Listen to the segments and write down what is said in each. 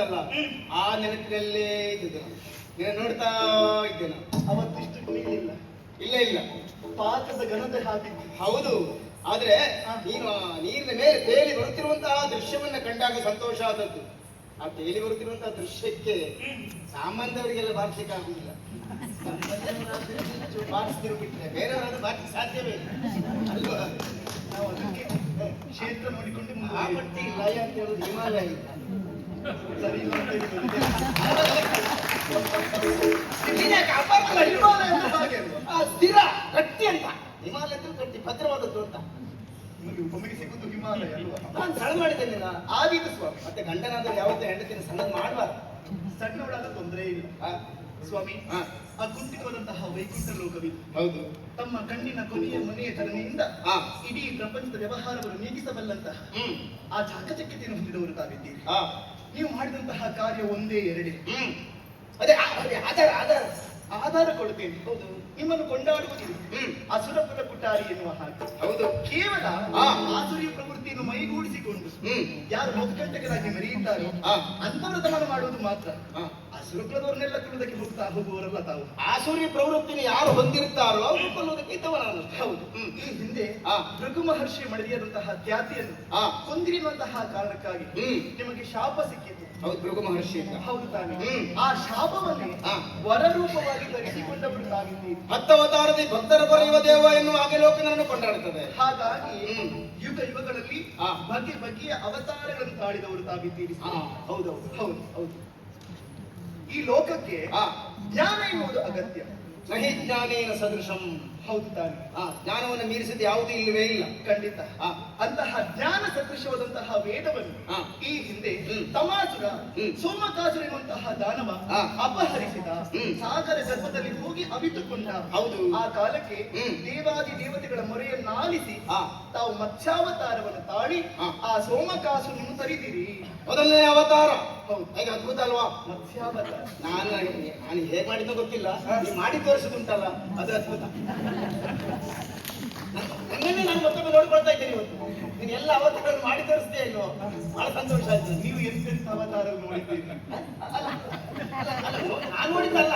ಉಂಟಲ್ಲ ಆ ನೆನಪಿನಲ್ಲೇ ಇದ್ದಿದ್ದು ನಾನು. ನೋಡ್ತಾ ಇದ್ದೆ ನಾನು ಅವತ್ತಿಷ್ಟು ಕುಣಿಲಿಲ್ಲ ಇಲ್ಲ. ಇಲ್ಲ ಪಾಕದ ಘನತೆ ಹಾಕಿದ್ದು ಹೌದು. ಆದ್ರೆ ನೀನು ನೀರಿನ ಮೇಲೆ ತೇಲಿ ಬರುತ್ತಿರುವಂತಹ ದೃಶ್ಯವನ್ನ ಕಂಡಾಗ ಸಂತೋಷ ಆದದ್ದು. ಆ ತೇಲಿ ಬರುತ್ತಿರುವಂತಹ ದೃಶ್ಯಕ್ಕೆ ಸಾಮಾನ್ಯವರಿಗೆಲ್ಲ ಬಾರಿಸಲಿಕ್ಕೆ ಆಗುದಿಲ್ಲ. ಬಾರಿಸ್ತಿರು ಬೇರೆ ಬೇರೆಯವರಾದ್ರೂ ಬಾರಿಸ್ಲಿಕ್ಕೆ ಸಾಧ್ಯವೇ ಇಲ್ಲ. ಅಲ್ವಾ? ನಾವು ಅದಕ್ಕೆ ಕ್ಷೇತ್ರ ನೋಡಿಕೊಂಡು ಆ ಮಟ್ಟಿಗೆ ಲಯ ಅಂತ ಹೇಳುದು ಹಿಮಾಲಯ. ಇಲ್ಲ ಸ್ಥಿರ ಗಟ್ಟಿ ಅಂತ ಹಿಮಾಲಯ ಅಂದ್ರೆ ಗಟ್ಟಿ ಭದ್ರವಾದದ್ದು ಅಂತ ಒಮ್ಮೆಗೆ ಸಿಗುದು ಹಿಮಾಲಯ ಅಲ್ವಾ ನಾನು ಸಣ್ಣ ಮಾಡಿದ್ದೇನೆ ಆದೀತು ಸ್ವಾಮಿ ಮತ್ತೆ ಗಂಡನಾದ್ರೆ ಯಾವತ್ತೂ ಹೆಂಡತಿನ ಸಣ್ಣ ಮಾಡಬಾರ್ದು ಸಣ್ಣವಳಾದ ತೊಂದರೆ ಇಲ್ಲ ಸ್ವಾಮಿ. ಆ ಕುಂಠಿತವಾದಂತಹ ವೈಕುಂಠ ಲೋಕವಿ ಹೌದು ತಮ್ಮ ಕಣ್ಣಿನ ಕೊನೆಯ ಮನೆಯ ಚಲನೆಯಿಂದ. ಇಡೀ ಪ್ರಪಂಚದ ವ್ಯವಹಾರವನ್ನು ನೀಗಿಸಬಲ್ಲಂತಹ ಆ ಚಾಕಚಕ್ಯತೆಯನ್ನು ಹೊಂದಿದವರು ತಾವಿದ್ದೀರಿ ಹಾ ನೀವು ಮಾಡಿದಂತಹ ಕಾರ್ಯ ಒಂದೇ ಎರಡೇ. ಅದೇ ಅದೇ ಆಧಾರ ಆಧಾರ. ಆಧಾರ ಕೊಡ್ತೇನೆ. ಹೌದು. ನಿಮ್ಮನ್ನು ಕೊಂಡಾಡುವುದಿಲ್ಲ. ಅಸುರಪುರ ಕುಟಾರಿ ಎನ್ನುವ ಹಾಗೆ. ಹೌದು. ಕೇವಲ ಮಾಧುರಿ ಆಸುರಿಯ ಪ್ರವೃತ್ತಿಯನ್ನು ಮೈಗೂಡಿಸಿಕೊಂಡು ಯಾರು ಮಧುಕಂಟಕರಾಗಿ ಮೆರೆಯುತ್ತಾರೋ ಅಂತವರ ದಮನ ಮಾಡುವುದು ಮಾತ್ರ. ಹಾ. ಅಸುರಕುಲದವರನ್ನೆಲ್ಲ ಮುಕ್ತ ಹೋಗ್ತಾ ಹೋಗುವವರಲ್ಲ ತಾವು. ಆ ಸೂರ್ಯ ಪ್ರವೃತ್ತಿನ ಯಾರು ಹೊಂದಿರ್ತಾರೋ ಅವರು ಕೊಲ್ಲೋದಕ್ಕೆ ಇದ್ದವರಲ್ಲ ಹೌದು. ಈ ಹಿಂದೆ ಆ. ಭೃಗು ಮಹರ್ಷಿ ಮಳಿಯಾದಂತಹ ಖ್ಯಾತಿಯನ್ನು ಆ. ಕುಂದಿರಿನಂತಹ ಕಾರಣಕ್ಕಾಗಿ ನಿಮಗೆ ಶಾಪ ಸಿಕ್ಕಿತ್ತು ಹೌದು ಭೃಗು ಮಹರ್ಷಿ ಹೌದು ತಾನೆ. ಆ ಶಾಪವನ್ನು ವರ ವರರೂಪವಾಗಿ ಧರಿಸಿಕೊಂಡವರು ತಾಗಿದ್ದೀರಿ ಹತ್ತವತಾರದಿ ಭಕ್ತರ ಬರೆಯುವ ದೇವ ಎನ್ನುವ ಹಾಗೆ ಲೋಕನನ್ನು ಕೊಂಡಾಡುತ್ತದೆ. ಹಾಗಾಗಿ. ಯುಗ ಯುಗಗಳಲ್ಲಿ. ಬಗೆ ಬಗೆಯ ಅವತಾರಗಳನ್ನು ತಾಳಿದವರು ತಾಗಿದ್ದೀರಿ ಹೌದೌದು ಹೌದು ಹೌದು. ಈ ಲೋಕಕ್ಕೆ ಜ್ಞಾನ ಎನ್ನುವುದು ಅಗತ್ಯ ನಹಿ ಜ್ಞಾನೇನ ಸದೃಶಂ ಹೌದು ತಾನೆ ಆ ಜ್ಞಾನವನ್ನು ಮೀರಿಸಿದ ಯಾವುದೂ ಇಲ್ಲವೇ ಇಲ್ಲ ಖಂಡಿತ ಆ. ಅಂತಹ ಜ್ಞಾನ ಸದೃಶವಾದಂತಹ ವೇದವನ್ನು. ಈ ಹಿಂದೆ. ತಮಾಸುರ. ಸೋಮಕಾಸುರ ಎನ್ನುವಂತಹ ದಾನವ. ಅಪಹರಿಸಿದ. ಸಾಗರ ಗರ್ಭದಲ್ಲಿ ಹೋಗಿ ಅವಿತುಕೊಂಡ ಹೌದು. ಆ ಕಾಲಕ್ಕೆ ದೇವಾದಿ ದೇವತೆಗಳ ಆ. ತಾವು ಮತ್ಸ್ಯಾವತಾರವನ್ನು ತಾಳಿ ಆ. ಸೋಮಕಾಸು ನೀವು ತರಿದಿರಿ. ಮೊದಲನೇ ಅವತಾರ. ಹೌದು. ಹೇಗೆ ಅದ್ಭುತ ಅಲ್ವಾ ಮತ್ಸ್ಯಾವತಾರ. ನಾನು ನಾನು ಹೇಗೆ ಮಾಡಿದ್ದು ಗೊತ್ತಿಲ್ಲ. ನೀವು ಮಾಡಿ ತೋರಿಸುದುಂಟಲ್ಲ ಅದು ಅದ್ಭುತ. ನನ್ನನ್ನೇ ನಾನು ಮತ್ತೊಮ್ಮೆ ನೋಡ್ಕೊಳ್ತಾ ಇದ್ದೇನೆ ಇವತ್ತು. ನೀನು ಎಲ್ಲ ಅವತಾರವನ್ನು ಮಾಡಿ ತೋರಿಸ್ತೇ ಇಲ್ವೋ? ಬಹಳ ಸಂತೋಷ ಆಯ್ತು. ನೀವು ಎಂತೆಂತ ಅವತಾರ ನೋಡಿದ್ದೀರಿ? ನಾನು ನೋಡಿದ್ದಲ್ಲ.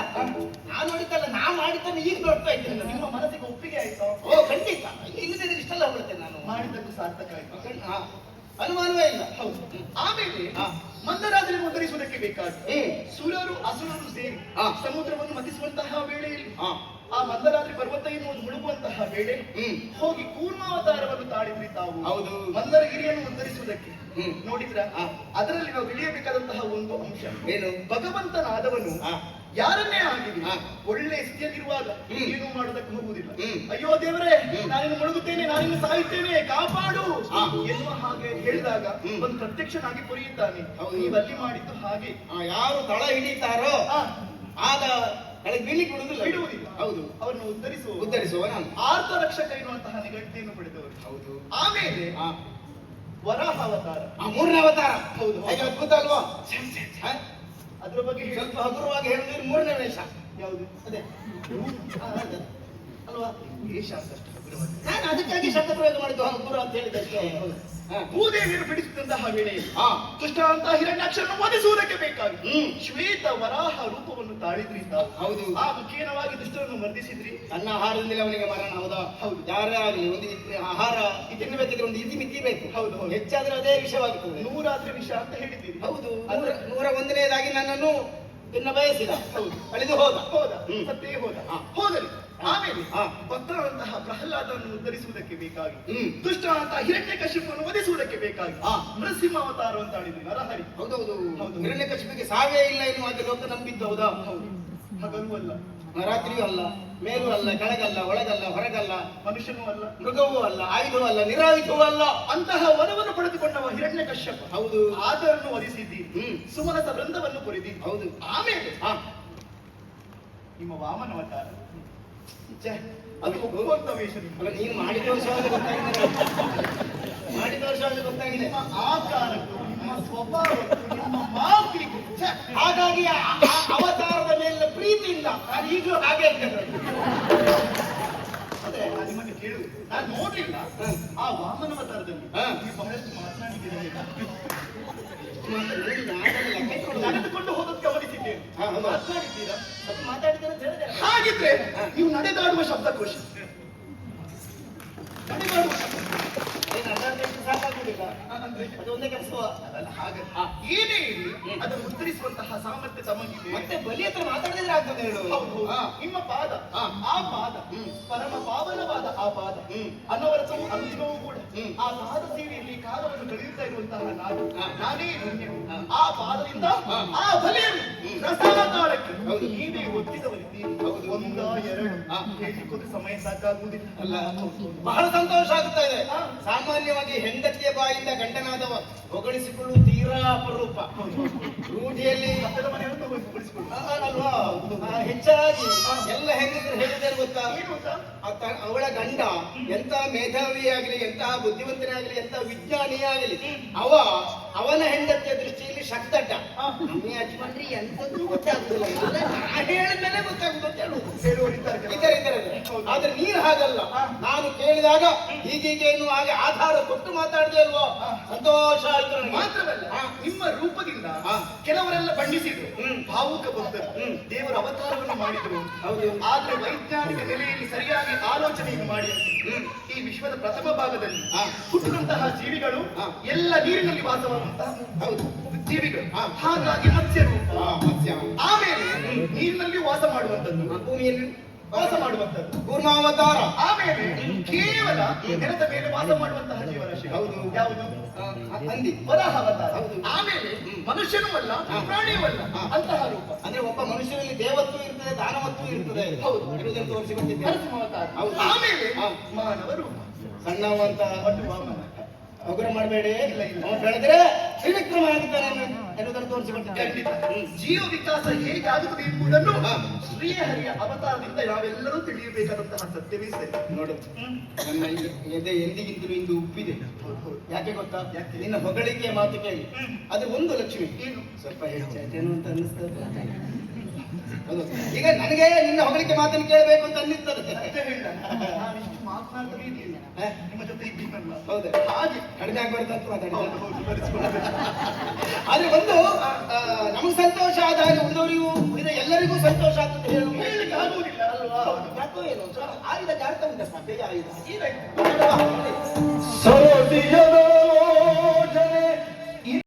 ನಾನು ನೋಡಿದ್ದಲ್ಲ ನಾ ಮಾಡಿದ್ದನ್ನು ಈಗ ನೋಡ್ತಾ ಇದ್ದೇನೆ ನಾನು. ನಿಮ್ಮ ಮನಸ್ಸಿಗೆ ಒಪ್ಪಿಗೆ ಆಯ್ತಾ ಓ ಖಂಡಿತ ಇಲ್ಲದಿದ್ರೆ ಇಷ್ಟೆಲ್ಲ ಹೊಳ್ತೇನೆ ನಾನು ಮಾಡಿದ್ದಕ್ಕೂ ಸಾರ್ಥಕ ಆಯ್ತು ಅನುಮಾನವೇ ಇಲ್ಲ ಹೌದು ಆಮೇಲೆ ಹಾ. ಮುದ್ರಿಸುವುದಕ್ಕೆ ಬೇಕಾದ ಸುರರು ಅಸುರರು ಸೇರಿ. ಸಮುದ್ರವನ್ನು ಮತಿಸುವಂತಹ ವೇಳೆಯಲ್ಲಿ ಆ ಮಂದರಾತ್ರಿ ಪರ್ವತ ಎನ್ನುವುದು ಮುಳುಗುವಂತಹ ವೇಳೆ ಹೋಗಿ ಕೂರ್ಮಾವತಾರವನ್ನು ತಾಳಿದ್ರಿ ತಾವು ಹೌದು. ಮಂದರಗಿರಿಯನ್ನು ಉದ್ಧರಿಸುವುದಕ್ಕೆ ಹ್ಮ್. ನೋಡಿದ್ರ. ಅದರಲ್ಲಿ ನಾವು ತಿಳಿಯಬೇಕಾದಂತಹ ಒಂದು ಅಂಶ ಏನು ಭಗವಂತನಾದವನು. ಯಾರನ್ನೇ ಆಗಲಿ ಒಳ್ಳೆ ಸ್ಥಿತಿಯಲ್ಲಿರುವಾಗ ಏನು ಮಾಡೋದಕ್ಕೆ ಹೋಗುವುದಿಲ್ಲ. ಅಯ್ಯೋ ದೇವರೇ ನಾನಿನ್ನು ಮುಳುಗುತ್ತೇನೆ ನಾನಿನ್ನು ಸಾಯುತ್ತೇನೆ ಕಾಪಾಡು. ಎನ್ನುವ ಹಾಗೆ ಹೇಳಿದಾಗ. ಒಂದು ಪ್ರತ್ಯಕ್ಷನಾಗಿ ಪೊರೆಯುತ್ತಾನೆ. ನೀವಲ್ಲಿ ಮಾಡಿದ್ದು ಹಾಗೆ. ಆ, ಯಾರು ತಳ ಹಿಡಿತಾರೋ ಆಗ ಕೆಳಗೆ ಬೀಳಿ ಕೊಡುವುದಿಲ್ಲ ಬಿಡುವುದಿಲ್ಲ. ಹೌದು. ಅವರನ್ನು ಉದ್ಧರಿಸುವ ಉದ್ಧರಿಸುವ ನಾನು ಆರ್ತ ರಕ್ಷಕ ಎನ್ನುವಂತಹ ನಿಗದಿಯನ್ನು ಪಡೆದವರು. ಹೌದು. ಆಮೇಲೆ ವರಹ ಅವತಾರ. ಆ ಮೂರನೇ ಅವತಾರ. ಹೌದು. ಅದ್ಭುತ ಅಲ್ವಾ? ಅದರ ಬಗ್ಗೆ ಸ್ವಲ್ಪ ಹಗುರವಾಗಿ ಹೇಳಿದ್ರೆ ಮೂರನೇ ವೇಷ ಯಾವುದು ಅದೇ ಅಲ್ವಾ ವೇಷ ಅಂತಷ್ಟು. ನಾನು ಅದಕ್ಕಾಗಿ ಶಬ್ದ ಪ್ರಯೋಗ ಮಾಡಿದ್ದು ಹಗುರ ಅಂತ ಹೇಳಿದಷ್ಟೇ ಹ. ಭೂದೇವಿಯನ್ನು ಬಿಡಿಸಿದಂತಹ ವೇಳೆಯಲ್ಲಿ ಹಾ ದುಷ್ಟ ಅಂತ ಹಿರಣ್ಯಾಕ್ಷರನ್ನು ವಧಿಸುವುದಕ್ಕೆ ಬೇಕಾಗಿ ಹ್ಮ್. ಶ್ವೇತ ವರಾಹ ರೂಪವನ್ನು ತಾಳಿದ್ರಿ ತಾವು ಹೌದು. ಆ ಮುಖೇನವಾಗಿ ದುಷ್ಟರನ್ನು ಮರ್ದಿಸಿದ್ರಿ. ಸಣ್ಣ ಆಹಾರದಿಂದಲೇ ಅವನಿಗೆ ಮರಣ ಹೌದಾ? ಹೌದು. ಯಾರೇ ಆಗಲಿ ಒಂದು ಆಹಾರ ತಿನ್ನಬೇಕಿದ್ರೆ ಒಂದು ಇತಿ ಮಿತಿ ಬೇಕು. ಹೌದು, ಹೌದು. ಹೆಚ್ಚಾದ್ರೆ ಅದೇ ವಿಷವಾಗುತ್ತದೆ. ನೂರಾದ್ರೆ ವಿಷ ಅಂತ ಹೇಳಿದ್ದೀರಿ. ಹೌದು. ನೂರ ಅಂದ್ರೆ ನೂರ ಒಂದನೇದಾಗಿ ನನ್ನನ್ನು ತಿನ್ನ ಬಯಸಿದ ಹೌದು. ಅಳಿದು ಹೋದ. ಹೋದ. ಸತ್ತೇ ಹೋದ. ಹಾ. ಆಮೇಲೆ ಆ ಭಕ್ತರಂತಹ ಪ್ರಹ್ಲಾದವನ್ನು ಉದ್ಧರಿಸುವುದಕ್ಕೆ ಬೇಕಾಗಿ ಹ್ಮ್. ದುಷ್ಟ ಅಂತ ಹಿರಣ್ಯ ಕಶ್ಯಪನ್ನು ವಧಿಸುವುದಕ್ಕೆ ಬೇಕಾಗಿ ಆ ನರಸಿಂಹ ಅವತಾರ ಅಂತ ಹೇಳಿದ್ರು ನರಹರಿ. ಹೌದೌದು. ಹೌದು. ಹಿರಣ್ಯ ಕಶ್ಯಪಿಗೆ ಸಾವೇ ಇಲ್ಲ ಎನ್ನುವ ಲೋಕ ನಂಬಿದ್ದು ಹೌದಾ? ಹೌದು. ಹಗಲು ಅಲ್ಲ. ರಾತ್ರಿಯೂ ಅಲ್ಲ ಮೇಲೂ ಅಲ್ಲ ಕೆಳಗಲ್ಲ ಒಳಗಲ್ಲ ಹೊರಗಲ್ಲ ಮನುಷ್ಯನೂ ಅಲ್ಲ. ಮೃಗವೂ ಅಲ್ಲ ಆಯುಧವೂ ಅಲ್ಲ ನಿರಾಯುಧವೂ ಅಲ್ಲ. ಅಂತಹ ವನವನ್ನು ಪಡೆದುಕೊಂಡವ ಹಿರಣ್ಯ ಕಶ್ಯಪ ಹೌದು. ಆತರನ್ನು ವಧಿಸಿದ್ದಿ. ಸುಮನಸ ವೃಂದವನ್ನು ಕೊರಿದಿ. ಹೌದು. ಆಮೇಲೆ ಹಾ. ನಿಮ್ಮ ವಾಮನ ಅವತಾರ. ಅದು ಒಪ್ಪಂತ ಅಲ್ಲ ನೀನು ಮಾಡಿದ ವರ್ಷ ಮಾಡಿದ ವರ್ಷ ಗೊತ್ತಾಗಿದೆ. ಆಕಾರಕ್ಕೂ ನಿಮ್ಮ ಸ್ವಭಾವಕ್ಕೂ ನಿಮ್ಮ ಮಾತಿಗೂ ಹಾಗಾಗಿ ಅವತಾರದ ಮೇಲಿನ ಪ್ರೀತಿಯಿಂದ ಇಲ್ಲ ನಾನು ಈಗಲೂ ಹಾಗೆ ಹೇಳ್ತೇನೆ ಅದೇ ನಿಮ್ಮನ್ನು ಕೇಳು ನಾನು ನೋಡ್ಲಿಲ್ಲ. ಆ ವಾಮನ ಅವತಾರದಲ್ಲಿ ನೀವು ಬಹಳಷ್ಟು ಮಾತನಾಡಿದ್ದೀರಿ ಮಾತಾಡಿದ್ದೀರಾ ನಡೆದುಕೊಂಡು ಹೋಗೋದು ಗಮನಿಸಿದ್ದೇನೆ ಮಾತಾಡಿದ್ದೀರಾ ಅದು ಮಾತಾಡಿದ್ದೀರಾ ಶಬ್ದ ಏನು ನಡೆದಾಡುವ ಅಲ್ಲ ಹಾಗೆ ಏನೇ ಇರಲಿ ಅದನ್ನು ಉತ್ತರಿಸುವಂತಹ ಸಾಮರ್ಥ್ಯ ತಮಗಿದೆ ಮತ್ತೆ ಬಲಿ ಹತ್ರ ಮಾತಾಡಿದ್ರೆ ಆಗ್ತದೆ ಹೇಳು. ನಿಮ್ಮ ಪಾದ. ಆ ಪಾದ ಹ್ಮ್. ಪರಮ ಪಾವನವಾದ ಆ ಪಾದ ಹ್ಮ್. ಅನವರತವೂ ಅಂತಿಮವೂ ಕೂಡ. ಆ ಪಾದ ಸೇವೆಯಲ್ಲಿ ಕಾಲವನ್ನು ಕಳೆಯುತ್ತಾ ಇರುವಂತಹ ನಾನು. ನಾನೇ ಆ ಪಾದದಿಂದ ಆ ಬಲಿಯನ್ನು ಹ್ಮ್. ರಸಾತಾಳಕ್ಕೆ ಹೌದು. ಸಮಯ ಸಾಕಾಗುವುದಿಲ್ಲ. ಅಲ್ಲ ಬಹಳ ಸಂತೋಷ ಆಗುತ್ತಾ ಇದೆ. ಸಾಮಾನ್ಯವಾಗಿ ಹೆಂಡತಿಯ ಬಾಯಿಂದ ಗಂಡನಾದವ ಹೊಗಳಿಸಿಕೊಳ್ಳುವ ತೀರಾ ಅಪರೂಪ. ರೂಢಿಯಲ್ಲಿ ಹೆಚ್ಚಾಗಿ ಎಲ್ಲ ಹೆಂಗಸರು ಹೇಳಿದ್ದಾರೆ ಗೊತ್ತಾ? ಗೊತ್ತಾ ಆ ತ- ಅವಳ ಗಂಡ ಎಂತ ಮೇಧಾವಿ ಆಗಲಿ ಎಂತಹ ಬುದ್ಧಿವಂತನೇ ಆಗಲಿ ಎಂತ ವಿಜ್ಞಾನಿಯೇ ಆಗಲಿ ಅವ ಅವನ ಹೆಂಡತಿಯ ದೃಷ್ಟಿಯಲ್ಲಿ. ನಮ್ಮ ಯಜಮಾನ್ರಿ ಎಂತದ್ದು ಗೊತ್ತಾಗುದಿಲ್ಲ. ಹೇಳಿದ್ಮೇಲೆ ಗೊತ್ತಾಗುದು. ಇದ್ದಾರೆ ಇದ್ದಾರೆ. ಆದ್ರೆ ನೀನು ಹಾಗಲ್ಲ. ನಾನು ಕೇಳಿದಾಗ ಹೀಗೀಗೆ ಎನ್ನುವ ಹಾಗೆ ಆಧಾರ ಕೊಟ್ಟು ಮಾತಾಡಿದೆ ಅಲ್ವಾ. ಸಂತೋಷ ಆಯ್ತು ಮಾತ್ರವಲ್ಲ ನಿಮ್ಮ ರೂಪದಿಂದ ಕೆಲವರೆಲ್ಲ ಬಣ್ಣಿಸಿದ್ರು ಹ್ಮ್. ಭಾವುಕ ಭಕ್ತರು. ದೇವರ ಅವತಾರವನ್ನು ಮಾಡಿದ್ರು ಹೌದು. ಆದ್ರೆ ವೈಜ್ಞಾನಿಕ ನೆಲೆಯಲ್ಲಿ ಸರಿಯಾಗಿ ಆಲೋಚನೆಯನ್ನು ಮಾಡಿ. ಈ ವಿಶ್ವದ ಪ್ರಥಮ ಭಾಗದಲ್ಲಿ ಹಾ. ಹುಟ್ಟಿದಂತಹ ಜೀವಿಗಳು. ಎಲ್ಲ ನೀರಿನಲ್ಲಿ ವಾಸವಾಗುವಂತಹ ಹೌದು ಜೀವಿಗಳು. ಹಾಗಾಗಿ ಮತ್ಸ್ಯ ರೂಪ ಹಾ, ಮತ್ಸ್ಯ ಆಮೇಲೆ ನೀರಿನಲ್ಲಿ ವಾಸ ಮಾಡುವಂತದ್ದು ಭೂಮಿಯಲ್ಲಿ ವಾಸ ಮಾಡುವಂತದ್ದು ಕೂರ್ಮಾವತಾರ ಆಮೇಲೆ ಕೇವಲ ನೆಲದ ಮೇಲೆ ವಾಸ ಮಾಡುವಂತಹ ಜೀವರಾಶಿ ಹೌದು. ಯಾವುದು ಹಂದಿ ವರಾಹ ಅವತಾರ. ಆಮೇಲೆ ಮನುಷ್ಯನೂ ಅಲ್ಲ. ಪ್ರಾಣಿಯೂ ಅಲ್ಲ. ಅಂತಹ ರೂಪ ಅಂದ್ರೆ ಒಬ್ಬ ಮನುಷ್ಯನಲ್ಲಿ ದೇವತ್ವ ಇರ್ತದೆ ದಾನವತ್ವ ಇರ್ತದೆ ಹೌದು. ಇರುವುದನ್ನು ಹೌದು. ಆಮೇಲೆ ಹಾ. ಮಾನವರು ಸಣ್ಣವಂತಹ ಅಂತ ಮತ್ತು ವಾಮನ ಹಗುರ ಮಾಡಬೇಡಿ. ಅವನು ಬೆಳೆದ್ರೆ ತ್ರಿವಿಕ್ರಮ ಆಗಿದ್ದಾನೆ ಎನ್ನುವುದನ್ನು ತೋರಿಸಿಕೊಟ್ಟಿದ್ದೇನೆ ಖಂಡಿತ ಜೀವ ವಿಕಾಸ ಹೇಗೆ ಆಗುತ್ತದೆ ಎಂಬುದನ್ನು. ಶ್ರೀಹರಿಯ ಅವತಾರದಿಂದ ನಾವೆಲ್ಲರೂ ತಿಳಿಯಬೇಕಾದಂತಹ ಸತ್ಯವೇ ಸರಿ. ನೋಡು ನನ್ನ ಎದೆ ಎಂದಿಗಿಂತಲೂ ಇಂದು ಉಪ್ಪಿದೆ. ಯಾಕೆ ಗೊತ್ತಾ? ಯಾಕೆ? ನಿನ್ನ ಹೊಗಳಿಕೆಯ ಮಾತು ಕೇಳಿ. ಅದು ಒಂದು ಲಕ್ಷ್ಮಿ. ಸ್ವಲ್ಪ ಹೆಚ್ಚೇನು ಅಂತ ಅನ್ನಿಸ್ತದೆ. ಈಗ ನನಗೆ ನಿನ್ನ ಹೊಗಳಿಕೆ ಮಾತನ್ನು ಕೇಳಬೇಕು ಅಂತ ಅನ್ನಿಸ್ತದೆ. ಹಾ? ನಿಮ್ಮ ಜೊತೆ ಇದ್ದೀನಲ್ಲ ಹೌದು. ಹಾಗೆ ಆದ್ರೆ ಒಂದು ನಮಗೆ ಸಂತೋಷ ಆದ ಹಾಗೆ ಉಳಿದವರಿಗೂ ಉಳಿದ ಎಲ್ಲರಿಗೂ ಸಂತೋಷ ಆಗ್ತದೆ ಹೇಳು ಹೇಳಲಿಕ್ಕೆ ಆಗುವುದಿಲ್ಲ ಅಲ್ವಾ? ಯಾಕೋ ಏನು ಆಗಿದೆ ಉಂಟಪ್ಪ ಬೇಗ. ಸರದಿಯದ